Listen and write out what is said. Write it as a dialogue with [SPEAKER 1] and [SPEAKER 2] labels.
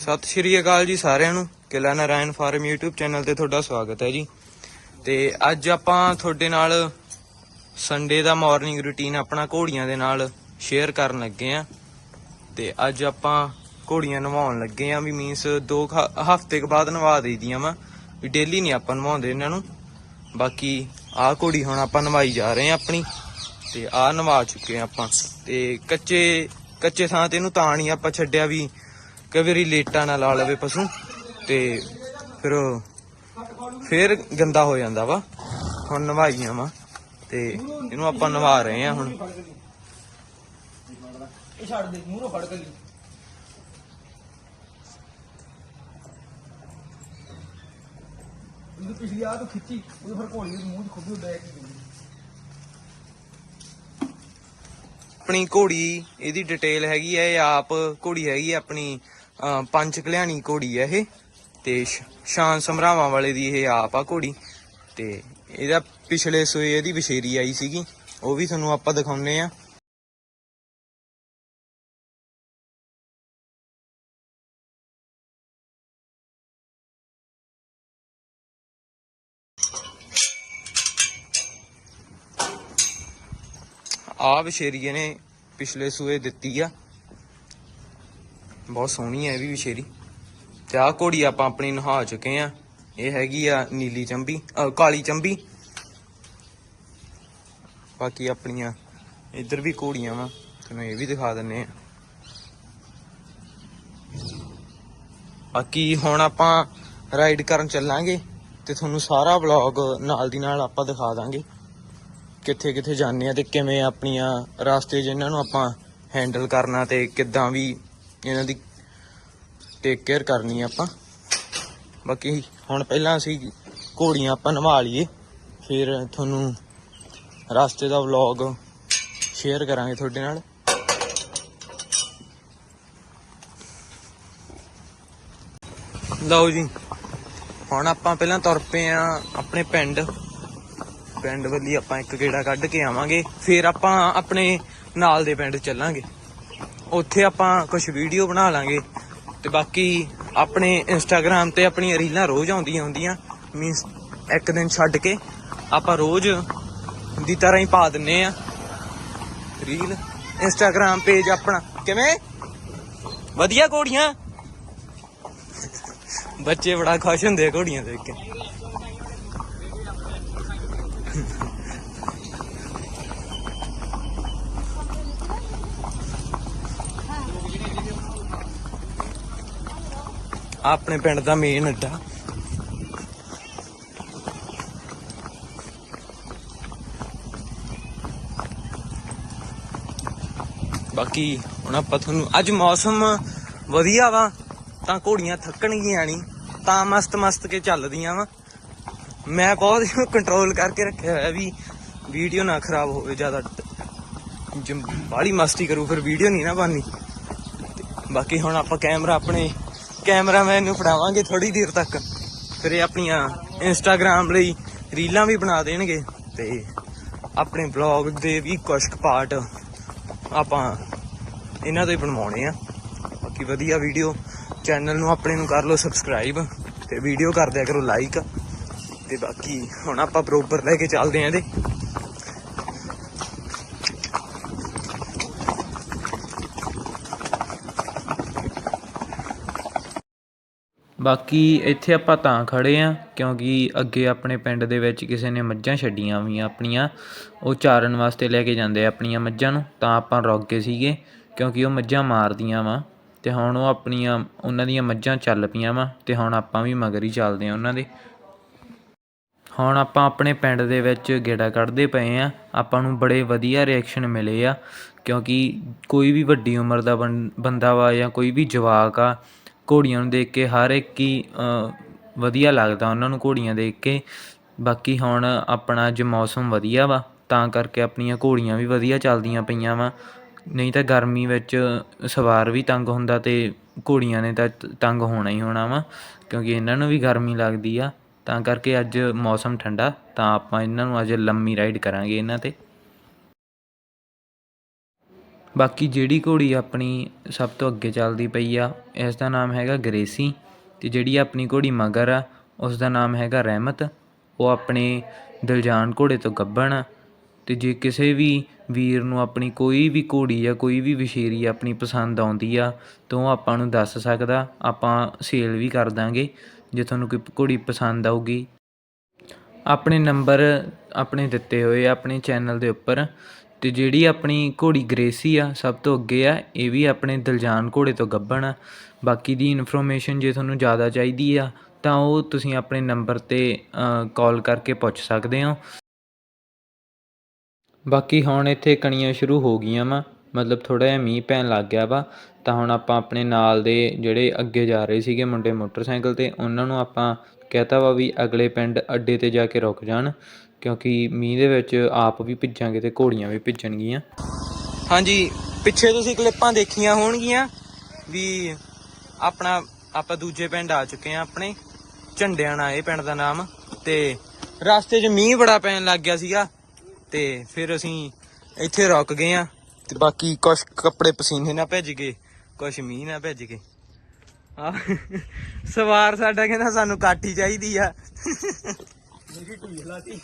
[SPEAKER 1] ਸਤਿ ਸ਼੍ਰੀ ਅਕਾਲ ਜੀ ਸਾਰਿਆਂ ਨੂੰ। ਕਿਲਾ ਨਾਰਾਇਣ ਫਾਰਮ YouTube ਚੈਨਲ ਤੇ ਤੁਹਾਡਾ ਸਵਾਗਤ ਹੈ ਜੀ। ਤੇ ਅੱਜ ਆਪਾਂ ਤੁਹਾਡੇ ਨਾਲ ਸੰਡੇ ਦਾ ਮਾਰਨਿੰਗ ਰੁਟੀਨ ਆਪਣਾ ਘੋੜੀਆਂ ਦੇ ਨਾਲ ਸ਼ੇਅਰ ਕਰਨ ਲੱਗੇ ਆ ਤੇ ਅੱਜ ਆਪਾਂ ਘੋੜੀਆਂ ਨਵਾਉਣ ਲੱਗੇ ਆ ਵੀ ਮੀਨਸ ਦੋ ਹਫ਼ਤੇ ਕੁ ਬਾਅਦ ਨਵਾ ਦੇਈਦੀਆਂ ਵਾ। ਵੀ ਡੇਲੀ ਨਹੀਂ ਆਪਾਂ ਨਵਾਉਂਦੇ ਇਹਨਾਂ ਨੂੰ। ਬਾਕੀ ਆਹ ਘੋੜੀ ਹੁਣ ਆਪਾਂ ਨਵਾਈ ਜਾ ਰਹੇ ਆ ਆਪਣੀ। ਤੇ ਆਹ ਨਵਾ ਚੁੱਕੇ ਆ ਆਪਾਂ। ਤੇ ਕੱਚੇ ਕੱਚੇ ਥਾਂ ਤੇ ਇਹਨੂੰ ਤਾਂ ਨਹੀਂ ਆਪਾਂ ਛੱਡਿਆ ਵੀ ਕਈ ਵਾਰੀ ਲੇਟਾਂ ਨਾ ਲਾ ਲਵੇ ਪਸ਼ੂ ਤੇ ਫਿਰ ਫਿਰ ਗੰਦਾ ਹੋ ਜਾਂਦਾ ਵਾ। ਹੁਣ ਨਵਾਈਆਂ ਵਾ ਤੇ ਇਹਨੂੰ ਆਪਾਂ ਨਵਾ ਰਹੇ ਆ ਹੁਣ।
[SPEAKER 2] ਇਹ ਛੱਡ ਦੇ, ਮੂੰਹੋਂ ਫੜ ਕੇ ਲਈ ਪਿਛਲੀ ਆ ਤੂੰ ਖਿੱਚੀ, ਉਹਦੇ ਫਿਰ ਘੋੜੀ ਦੇ ਮੂੰਹ 'ਚ ਖੁੱਬੀ ਉੱਡਿਆ ਕੀ
[SPEAKER 1] ਆਪਣੀ ਘੋੜੀ ਇਹਦੀ ਡਿਟੇਲ ਹੈਗੀ ਹੈ ਇਹ ਆਪ ਘੋੜੀ ਹੈਗੀ ਹੈ ਆਪਣੀ ਅਹ, ਪੰਜ ਕਲਿਆਣੀ ਘੋੜੀ ਹੈ ਇਹ ਤੇ ਸ਼ਾਨ ਸਮਰਾਵਾਂ ਵਾਲੇ ਦੀ ਇਹ ਆਪ ਆ ਘੋੜੀ ਤੇ ਇਹਦਾ ਪਿਛਲੇ ਸੋਏ ਇਹਦੀ ਵਿਸ਼ੇਰੀ ਆਈ ਸੀਗੀ ਉਹ ਵੀ ਤੁਹਾਨੂੰ ਆਪਾਂ ਦਿਖਾਉਨੇ ਆ ਆ ਵਿਸ਼ੇਰੀ ਇਹਨੇ ਪਿਛਲੇ ਸੂਏ ਦਿੱਤੀ ਆ। ਬਹੁਤ ਸੋਹਣੀ ਹੈ ਇਹ ਵੀ ਵਿਸ਼ੇਰੀ ਤੇ ਆਹ ਘੋੜੀ ਆਪਾਂ ਆਪਣੀ ਨਹਾ ਚੁੱਕੇ ਆ। ਇਹ ਹੈਗੀ ਆ ਨੀਲੀ ਚੰਬੀ ਕਾਲੀ ਚੰਬੀ। ਬਾਕੀ ਆਪਣੀਆਂ ਇੱਧਰ ਵੀ ਘੋੜੀਆਂ ਵਾ, ਤੁਹਾਨੂੰ ਇਹ ਵੀ ਦਿਖਾ ਦਿੰਨੇ ਆ। ਬਾਕੀ ਹੁਣ ਆਪਾਂ ਰਾਈਡ ਕਰਨ ਚੱਲਾਂਗੇ ਤੇ ਤੁਹਾਨੂੰ ਸਾਰਾ ਵਲੌਗ ਨਾਲ ਦੀ ਨਾਲ ਆਪਾਂ ਦਿਖਾ ਦਾਂਗੇ। ਕਿੱਥੇ ਕਿੱਥੇ ਜਾਂਦੇ ਆ ਤੇ ਕਿਵੇਂ ਆਪਣੀਆਂ ਰਾਸਤੇ 'ਚ ਇਹਨਾਂ ਨੂੰ ਆਪਾਂ ਹੈਂਡਲ ਕਰਨਾ ਤੇ ਕਿੱਦਾਂ ਵੀ ਇਹਨਾਂ ਦੀ ਟੇਕ ਕੇਅਰ ਕਰਨੀ ਆ ਆਪਾਂ। ਬਾਕੀ ਹੁਣ ਪਹਿਲਾਂ ਅਸੀਂ ਘੋੜੀਆਂ ਆਪਾਂ ਨਵਾ ਲਈਏ, ਫਿਰ ਤੁਹਾਨੂੰ ਰਾਸਤੇ ਦਾ ਵਲੌਗ ਸ਼ੇਅਰ ਕਰਾਂਗੇ ਤੁਹਾਡੇ ਨਾਲ। ਲਓ ਜੀ, ਹੁਣ ਆਪਾਂ ਪਹਿਲਾਂ ਤੁਰ ਪਏ ਆ ਆਪਣੇ ਪਿੰਡ। ਪਿੰਡ ਵੱਲੀ ਆਪਾਂ ਇੱਕ ਗੇੜਾ ਕੱਢ ਕੇ ਆਵਾਂਗੇ, ਫਿਰ ਆਪਾਂ ਆਪਣੇ ਨਾਲ ਦੇ ਪਿੰਡ ਚੱਲਾਂਗੇ। ਉੱਥੇ ਆਪਾਂ ਕੁਝ ਵੀਡੀਓ ਬਣਾ ਲਾਂਗੇ ਤੇ ਬਾਕੀ ਆਪਣੇ ਇੰਸਟਾਗ੍ਰam ਤੇ ਆਪਣੀਆਂ ਰੀਲਾਂ ਰੋਜ਼ ਆਉਂਦੀਆਂ ਹੁੰਦੀਆਂ ਮੀਨਸ ਇੱਕ ਦਿਨ ਛੱਡ ਕੇ ਆਪਾਂ ਰੋਜ਼ ਦੀ ਤਰ੍ਹਾਂ ਹੀ ਪਾ ਦਿੰਨੇ ਆ। ਰੀਲ ਇੰਸਟਾਗ੍ਰam ਪੇਜ ਆਪਣਾ। ਕਿਵੇਂ? ਵਧੀਆ ਘੋੜੀਆਂ? ਬੱਚੇ ਬੜਾ ਖੁਸ਼ ਹੁੰਦੇ ਆ ਘੋੜੀਆਂ ਦੇਖ ਕੇ। ਆਪਣੇ ਪਿੰਡ ਦਾ ਮੇਨ ਅੱਡਾ। ਬਾਕੀ ਹੁਣ ਆਪਾਂ ਤੁਹਾਨੂੰ ਅੱਜ ਮੌਸਮ ਵਧੀਆ ਵਾ, ਤਾਂ ਘੋੜੀਆਂ ਥੱਕਣਗੀਆਂ ਨਹੀਂ, ਤਾਂ ਮਸਤ ਮਸਤ ਕੇ ਚੱਲਦੀਆਂ ਵਾ। ਮੈਂ ਬਹੁਤ ਕੰਟਰੋਲ ਕਰਕੇ ਰੱਖਿਆ ਹੋਇਆ ਵੀ ਵੀਡੀਓ ਨਾ ਖਰਾਬ ਹੋਵੇ, ਜ਼ਿਆਦਾ ਜਮ ਮਸਤੀ ਕਰੂ, ਫਿਰ ਵੀਡੀਓ ਨਹੀਂ ਨਾ ਬਣਨੀ। ਬਾਕੀ ਹੁਣ ਆਪਾਂ ਕੈਮਰਾ ਆਪਣੇ ਕੈਮਰਾਮੈਨ ਨੂੰ ਫੜਾਵਾਂਗੇ ਥੋੜੀ ਦੇਰ ਤੱਕ। ਫਿਰ ਇਹ ਆਪਣੀਆਂ ਇੰਸਟਾਗ੍ਰam ਲਈ ਰੀਲਾਂ ਵੀ ਬਣਾ ਦੇਣਗੇ ਤੇ ਆਪਣੇ ਬਲੌਗ ਦੇ ਵੀ ਕੁਝ ਪਾਰਟ ਆਪਾਂ ਇਹਨਾਂ ਤੋਂ ਹੀ ਬਣਵਾਉਣੇ ਆ। ਬਾਕੀ ਵਧੀਆ ਵੀਡੀਓ ਚੈਨਲ ਨੂੰ ਆਪਣੇ ਨੂੰ ਕਰ ਲਓ ਸਬਸਕ੍ਰਾਈਬ ਤੇ ਵੀਡੀਓ ਕਰ ਦਿਆ ਕਰੋ ਲਾਈਕ ਤੇ ਬਾਕੀ ਹੁਣ ਆਪਾਂ ਬਰੋਬਰ ਲੈ ਕੇ ਚੱਲਦੇ ਆਂ ਇਹਦੇ। ਬਾਕੀ ਇੱਥੇ ਆਪਾਂ ਤਾਂ ਖੜੇ ਆ, ਕਿਉਂਕਿ ਅੱਗੇ ਆਪਣੇ ਪਿੰਡ ਦੇ ਵਿੱਚ ਕਿਸੇ ਨੇ ਮੱਝਾਂ ਛੱਡੀਆਂ ਹੋਈਆਂ ਆਪਣੀਆਂ। ਉਹ ਚਾਰਨ ਵਾਸਤੇ ਲੈ ਕੇ ਜਾਂਦੇ ਆ ਆਪਣੀਆਂ ਮੱਝਾਂ ਨੂੰ, ਤਾਂ ਆਪਾਂ ਰੁਕ ਗਏ ਸੀਗੇ, ਕਿਉਂਕਿ ਉਹ ਮੱਝਾਂ ਮਾਰਦੀਆਂ ਵਾ। ਤੇ ਹੁਣ ਉਹ ਆਪਣੀਆਂ, ਉਹਨਾਂ ਦੀਆਂ ਮੱਝਾਂ ਚੱਲ ਪਈਆਂ ਵਾ, ਤੇ ਹੁਣ ਆਪਾਂ ਵੀ ਮਗਰ ਹੀ ਚੱਲਦੇ ਆ ਉਹਨਾਂ ਦੇ। ਹੁਣ ਆਪਾਂ ਆਪਣੇ ਪਿੰਡ ਦੇ ਵਿੱਚ ਗੇੜਾ ਕੱਢਦੇ ਪਏ ਹਾਂ। ਆਪਾਂ ਨੂੰ ਬੜੇ ਵਧੀਆ ਰਿਐਕਸ਼ਨ ਮਿਲੇ ਆ, ਕਿਉਂਕਿ ਕੋਈ ਵੀ ਵੱਡੀ ਉਮਰ ਦਾ ਬੰ- ਬੰਦਾ ਵਾ ਜਾਂ ਕੋਈ ਵੀ ਜਵਾਕ ਆ, ਘੋੜੀਆਂ ਨੂੰ ਦੇਖ ਕੇ ਹਰ ਇੱਕ ਹੀ ਵਧੀਆ ਲੱਗਦਾ ਉਹਨਾਂ ਨੂੰ ਘੋੜੀਆਂ ਦੇਖ ਕੇ। ਬਾਕੀ ਹੁਣ ਆਪਣਾ ਅੱਜ ਮੌਸਮ ਵਧੀਆ ਵਾ, ਤਾਂ ਕਰਕੇ ਆਪਣੀਆਂ ਘੋੜੀਆਂ ਵੀ ਵਧੀਆ ਚੱਲਦੀਆਂ ਪਈਆਂ ਵਾ। ਨਹੀਂ ਤਾਂ ਗਰਮੀ ਵਿੱਚ ਸਵਾਰ ਵੀ ਤੰਗ ਹੁੰਦਾ ਤੇ ਘੋੜੀਆਂ ਨੇ ਤਾਂ, ਤੰਗ ਹੋਣਾ ਹੀ ਹੋਣਾ ਵਾ, ਕਿਉਂਕਿ ਇਹਨਾਂ ਨੂੰ ਵੀ ਗਰਮੀ ਲੱਗਦੀ ਆ। ਤਾਂ ਕਰਕੇ ਅੱਜ ਮੌਸਮ ਠੰਡਾ, ਤਾਂ ਆਪਾਂ ਇਹਨਾਂ ਨੂੰ ਅੱਜ ਲੰਮੀ ਰਾਈਡ ਕਰਾਂਗੇ ਇਹਨਾਂ ਤੇ। ਬਾਕੀ ਜਿਹੜੀ ਘੋੜੀ ਆਪਣੀ ਸਭ ਤੋਂ ਅੱਗੇ ਚੱਲਦੀ ਪਈ ਆ, ਇਸ ਦਾ ਨਾਮ ਹੈਗਾ ਗਰੇਸੀ ਤੇ ਜਿਹੜੀ ਆਪਣੀ ਘੋੜੀ ਮਗਰ ਆ, ਉਸ ਦਾ ਨਾਮ ਹੈਗਾ ਰਹਿਮਤ। ਉਹ ਆਪਣੇ ਦਿਲਜਾਨ ਘੋੜੇ ਤੋਂ ਗੱਭਣ ਆ ਤੇ ਜੇ ਕਿਸੇ ਵੀ ਵੀਰ ਨੂੰ ਆਪਣੀ ਕੋਈ ਵੀ ਘੋੜੀ ਜਾਂ ਕੋਈ ਵੀ ਵਿਸ਼ੇਰੀ ਆਪਣੀ ਪਸੰਦ ਆਉਂਦੀ ਆ, ਤਾਂ ਉਹ ਆਪਾਂ ਨੂੰ ਦੱਸ ਸਕਦਾ, ਆਪਾਂ ਸੇਲ ਵੀ ਕਰ ਦਾਂਗੇ। ਜੇ ਤੁਹਾਨੂੰ ਕੋਈ ਘੋੜੀ ਪਸੰਦ ਆਊਗੀ, ਆਪਣੇ ਨੰਬਰ ਆਪਣੇ ਦਿੱਤੇ ਹੋਏ ਆ ਆਪਣੇ ਚੈਨਲ ਦੇ ਉੱਪਰ, ਤੇ ਜਿਹੜੀ ਆਪਣੀ ਘੋੜੀ ਗ੍ਰੇਸੀ ਆ, ਸਭ ਤੋਂ ਅੱਗੇ ਆ, ਇਹ ਵੀ ਆਪਣੇ ਦਿਲਜਾਨ ਘੋੜੇ ਤੋਂ ਗੱਭਣ ਆ। ਬਾਕੀ ਦੀ ਇਨਫੋਰਮੇਸ਼ਨ ਜੇ ਤੁਹਾਨੂੰ ਜ਼ਿਆਦਾ ਚਾਹੀਦੀ ਆ, ਤਾਂ ਉਹ ਤੁਸੀਂ ਆਪਣੇ ਨੰਬਰ ਤੇ ਕਾਲ ਕਰਕੇ ਪੁੱਛ ਸਕਦੇ ਹੋ। ਬਾਕੀ ਹੁਣ ਇੱਥੇ ਕਣੀਆਂ ਸ਼ੁਰੂ ਹੋ ਗਈਆਂ ਵਾ। ਮਤਲਬ ਥੋੜਾ ਜਿਹਾ ਮੀਂਹ ਪੈਣ ਲੱਗ ਗਿਆ ਵਾ, ਤਾਂ ਹੁਣ ਆਪਾਂ ਆਪਣੇ ਨਾਲ ਦੇ ਜਿਹੜੇ ਅੱਗੇ ਜਾ ਰਹੇ ਸੀਗੇ ਮੁੰਡੇ ਮੋਟਰਸਾਈਕਲ ਤੇ, ਉਹਨਾਂ ਨੂੰ ਆਪਾਂ ਕਹਤਾ ਵਾ ਵੀ ਅਗਲੇ ਪਿੰਡ ਅੱਡੇ ਤੇ ਜਾ ਕੇ ਰੁਕ ਜਾਣ, ਕਿਉਂਕਿ ਮੀਂਹ ਦੇ ਵਿੱਚ ਆਪ ਵੀ ਭਿੱਜਾਂਗੇ ਤੇ ਘੋੜੀਆਂ ਵੀ ਭਿੱਜਣਗੀਆਂ।
[SPEAKER 3] ਹਾਂਜੀ, ਪਿੱਛੇ ਤੁਸੀਂ ਕਲਿੱਪਾਂ ਦੇਖੀਆਂ ਹੋਣਗੀਆਂ ਵੀ ਆਪਣਾ, ਆਪਾਂ ਦੂਜੇ ਪਿੰਡ ਆ ਚੁੱਕੇ ਆ ਆਪਣੇ, ਝੰਡਿਆਣਾ ਇਹ ਪਿੰਡ ਦਾ ਨਾਮ, ਤੇ ਰਸਤੇ 'ਚ ਮੀਂਹ ਬੜਾ ਪੈਣ ਲੱਗ ਗਿਆ ਸੀਗਾ, ਤੇ ਫਿਰ ਅਸੀਂ ਇੱਥੇ ਰੁਕ ਗਏ ਆ ਤੇ ਬਾਕੀ ਕੁਝ ਕੱਪੜੇ ਪਸੀਨੇ ਨਾਲ ਭਿੱਜ ਗਏ ਕੁਝ ਮੀਂਹ ਨਾਲ ਭਿੱਜ ਗਏ। ਆ ਸਵਾਰ ਸਾਡਾ ਕਹਿੰਦਾ ਸਾਨੂੰ ਕਾਠੀ ਚਾਹੀਦੀ ਆ।
[SPEAKER 2] ਮੇਰੀ ਢੀਲ ਲਾਤੀ